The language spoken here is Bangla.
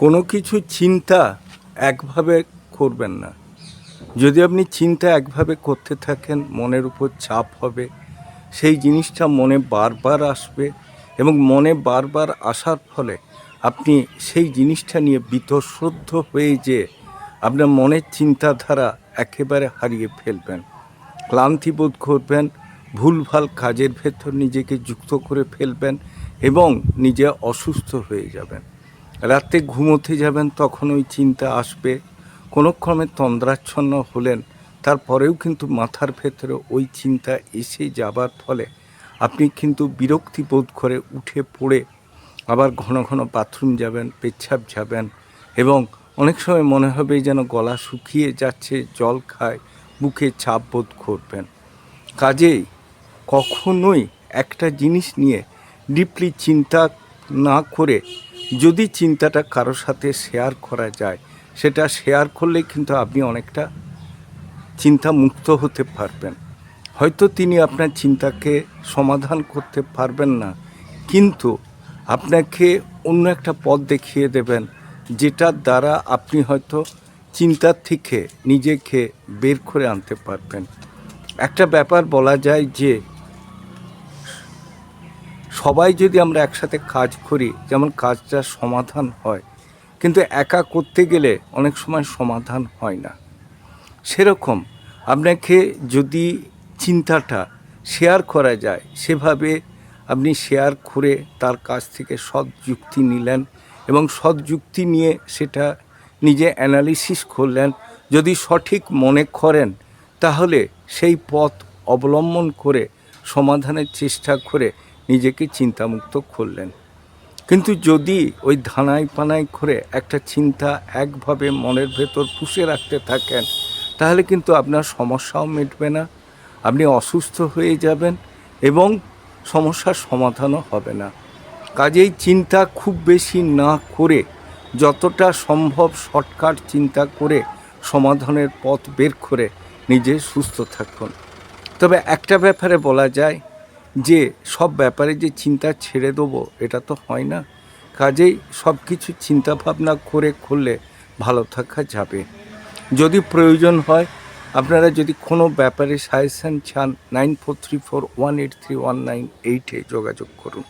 কোনো কিছু চিন্তা একভাবে করবেন না। যদি আপনি চিন্তা একভাবে করতে থাকেন, মনের উপর চাপ হবে, সেই জিনিসটা মনে বারবার আসবে এবং মনে বারবার আসার ফলে আপনি সেই জিনিসটা নিয়ে বিতশ্রদ্ধ হয়ে যে আপনার মনের চিন্তাধারা একেবারে হারিয়ে ফেলবেন। ক্লান্তি বোধ করবেন, ভুলভাল কাজের ভেতর নিজেকে যুক্ত করে ফেলবেন এবং নিজে অসুস্থ হয়ে যাবেন। রাতে ঘুমোতে যাবেন তখন ওই চিন্তা আসবে। কোনো ক্রমে তন্দ্রাচ্ছন্ন হলেন, তারপরেও কিন্তু মাথার ভেতরে ওই চিন্তা এসে যাবার ফলে আপনি কিন্তু বিরক্তি বোধ করে উঠে পড়ে। আবার ঘন ঘন বাথরুম যাবেন, পেচ্ছাপ যাবেন এবং অনেক সময় মনে হবে যেন গলা শুকিয়ে যাচ্ছে, জল খায় বুকে চাপ বোধ করবেন। কাজেই কখনোই একটা জিনিস নিয়ে ডিপলি চিন্তা না করে যদি চিন্তাটা কারোর সাথে শেয়ার করা যায়, সেটা শেয়ার করলে কিন্তু আপনি অনেকটা চিন্তা মুক্ত হতে পারবেন। হয়তো তিনি আপনার চিন্তাকে সমাধান করতে পারবেন না, কিন্তু আপনাকে অন্য একটা পথ দেখিয়ে দেবেন, যেটার দ্বারা আপনি হয়তো চিন্তার থেকে নিজেকে বের করে আনতে পারবেন। একটা ব্যাপার বলা যায় যে সবাই যদি আমরা একসাথে কাজ করি, যেমন কাজটার সমাধান হয়, কিন্তু একা করতে গেলে অনেক সময় সমাধান হয় না। সেরকম আপনাকে যদি চিন্তাটা শেয়ার করা যায়, সেভাবে আপনি শেয়ার করে তার কাছ থেকে সৎ যুক্তি নিলেন এবং সৎ যুক্তি নিয়ে সেটা নিজে অ্যানালিসিস করলেন, যদি সঠিক মনে করেন, তাহলে সেই পথ অবলম্বন করে, সমাধানের চেষ্টা করে নিজেকে চিন্তামুক্ত করলেন। কিন্তু যদি ওই ধানাই পানাই করে একটা চিন্তা একভাবে মনের ভেতর পুষে রাখতে থাকেন, তাহলে কিন্তু আপনার সমস্যাও মিটবে না, আপনি অসুস্থ হয়ে যাবেন এবং সমস্যার সমাধানও হবে না। কাজেই চিন্তা খুব বেশি না করে যতটা সম্ভব শর্টকাট চিন্তা করে সমাধানের পথ বের করে নিজে সুস্থ থাকুন। তবে একটা ব্যাপারে বলা যায় যে সব ব্যাপারে যে চিন্তা ছেড়ে দেবো, এটা তো হয় না। কাজেই সব কিছু চিন্তাভাবনা করে করলে ভালো থাকা যাবে। যদি প্রয়োজন হয়, আপনারা যদি কোনো ব্যাপারে সাজেশান চান, nine four three four one eight three one nine এইটে যোগাযোগ করুন।